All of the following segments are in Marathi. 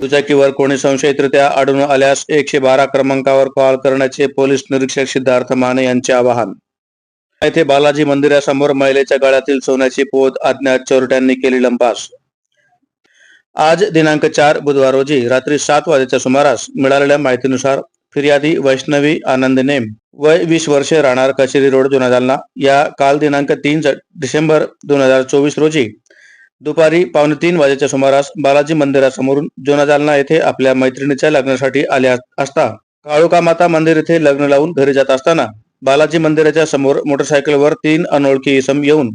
दुचाकीवर कोणी संशयितरित्या आढळून आल्यास एकशे बारा क्रमांकावर कॉल करण्याचे पोलीस निरीक्षक सिद्धार्थ माने यांचे आवाहन. येथे बालाजी मंदिरासमोर महिलेच्या गळ्यातील सोन्याची पोत अज्ञात चोरट्यांनी केली लंपास. आज दिनांक चार बुधवार रोजी रात्री सात वाजेच्या सुमारास मिळालेल्या माहितीनुसार फिर्यादी वैष्णवी आनंद नेम वय वीस वर्षे राहणार कचेरी रोड जुना जालना. या काल दिनांक तीन डिसेंबर दोन हजार चोवीस रोजी दुपारी पावणे तीन वाजेच्या सुमारास बालाजी मंदिरासमोरून जोना जालना येथे आपल्या मैत्रिणीच्या लग्नासाठी आल्या असता. काळोका माता मंदिर येथे लग्न लावून घरी जात असताना बालाजी मंदिराच्या समोर मोटरसायकलवर तीन अनोळखी इसम येऊन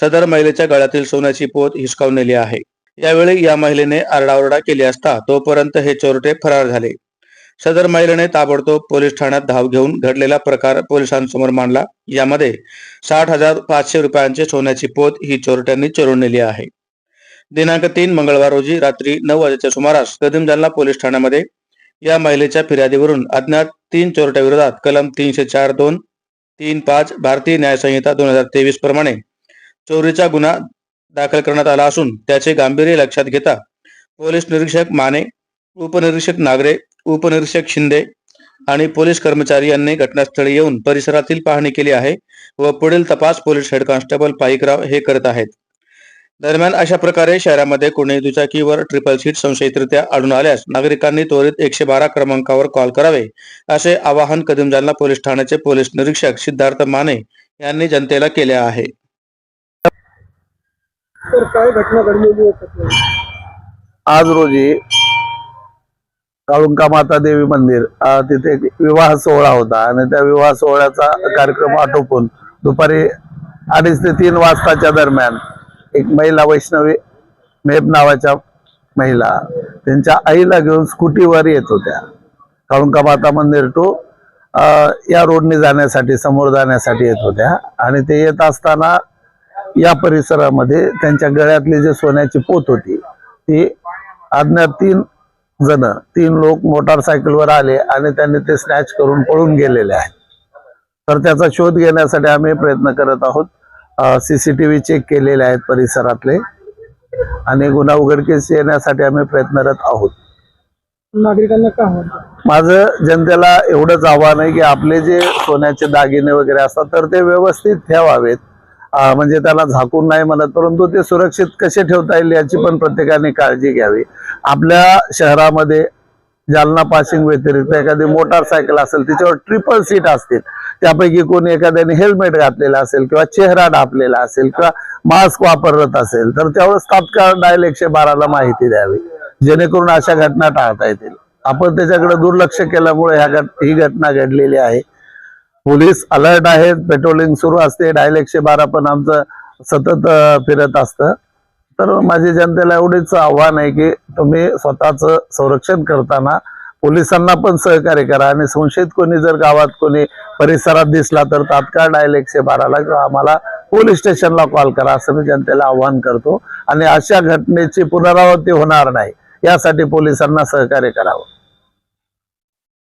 सदर महिलेच्या गळ्यातील सोन्याची पोत हिसकावून नेली आहे. यावेळी या महिलेने आरडाओरडा केली असता तोपर्यंत हे चोरटे फरार झाले. सदर महिलेने ताबडतोब पोलीस ठाण्यात धाव घेऊन घडलेला प्रकार पोलिसांसमोर मांडला. यामध्ये साठ हजार पाचशे रुपयांचे सोन्याची पोत ही चोरट्यांनी चोरून नेली आहे. दिनांक तीन मंगळवार रोजी रात्री नऊ वाजेच्या सुमारास कदम जालना पोलीस ठाण्यामध्ये या महिलेच्या फिर्यादीवरून अज्ञात तीन चोरट्या विरोधात कलम तीनशे चार दोन तीन पाच भारतीय न्याय संहिता दोन हजार तेवीस प्रमाणे चोरीचा गुन्हा दाखल करण्यात आला असून त्याचे गांभीर्य लक्षात घेता पोलीस निरीक्षक माने उपनिरीक्षक नागरे उपनिरीक्षक शिंदे आणि पोलीस कर्मचारी यांनी घटनास्थळी येऊन परिसरातील पाहणी केली आहे व पुढील तपास पोलीस हेड कॉन्स्टेबल पाईकराव हे करत आहेत दरम्यान अशा प्रकारे शहरामध्ये कोणी दुचाकीवर ट्रिपल सीट संशयितरित्या आढळून आल्यास नागरिकांनी त्वरित एकशे बारा क्रमांकावर कॉल करावे असे आवाहन कदम जालना पोलीस ठाण्याचे पोलीस निरीक्षक सिद्धार्थ माने यांनी जनतेला केले आहे तर काय घटना घडलेली? आज रोजी काळुंका माता देवी मंदिर तिथे एक विवाह सोहळा होता. आणि त्या विवाह सोहळ्याचा कार्यक्रम आटोपून दुपारी अडीच ते तीन वाजताच्या दरम्यान एक महिला वैष्णवी मेब नावाच्या महिला त्यांच्या आईला घेऊन स्कूटीवर येत होत्या. काळुंका माता मंदिर टू या रोडने जाण्यासाठी समोर जाण्यासाठी येत होत्या. आणि ते येत असताना या परिसरामध्ये त्यांच्या गळ्यातली जी सोन्याची पोत होती ती अज्ञात तीन जण. तीन लोक मोटारसायकलवर आले आणि त्यांनी ते स्नॅच करून पळून गेलेले आहेत. तर त्याचा शोध घेण्यासाठी आम्ही प्रयत्न करत आहोत. सीसीटीव्ही चेक केलेले आहेत परिसरातले. आणि गुन्हा उघडकीस येण्यासाठी आम्ही प्रयत्नरत आहोत. नागरिकांना का माझं जनतेला एवढंच आव्हान आहे की आपले जे सोन्याचे दागिने वगैरे असतात तर ते व्यवस्थित ठेवावेत. म्हणजे त्याला झाकून नाही म्हणत परंतु ते सुरक्षित कसे ठेवता येईल याची पण प्रत्येकाने काळजी घ्यावी. आपल्या शहरामध्ये जालना पासिंग व्यतिरिक्त एखादी मोटारसायकल असेल तिच्यावर ट्रिपल सीट असतील त्यापैकी कोणी एखाद्याने हेल्मेट घातलेला असेल किंवा चेहरा डापलेला असेल किंवा मास्क वापरत असेल तर त्यावेळेस तात्काळ डायल एकशे बाराला माहिती द्यावी जेणेकरून अशा घटना टाळता येतील. आपण त्याच्याकडे दुर्लक्ष केल्यामुळे ह्या घट ही घटना घडलेली आहे. पोलीस अलर्ट आहेत पेट्रोलिंग सुरू असते डायल एकशे बारा पण आमचं सतत फिरत असतं. तर माझी जनतेला एवढीच आव्हान आहे की तुम्ही स्वतःच संरक्षण करताना पोलिसांना पण सहकार्य करा आणि संशयित कोणी जर गावात कोणी परिसरात दिसला तर तात्काळ डायल एकशे बाराला किंवा आम्हाला पोलीस स्टेशनला कॉल करा असं मी जनतेला आव्हान करतो. आणि अशा घटनेची पुनरावृत्ती होणार नाही. यासाठी पोलिसांना सहकार्य करावं.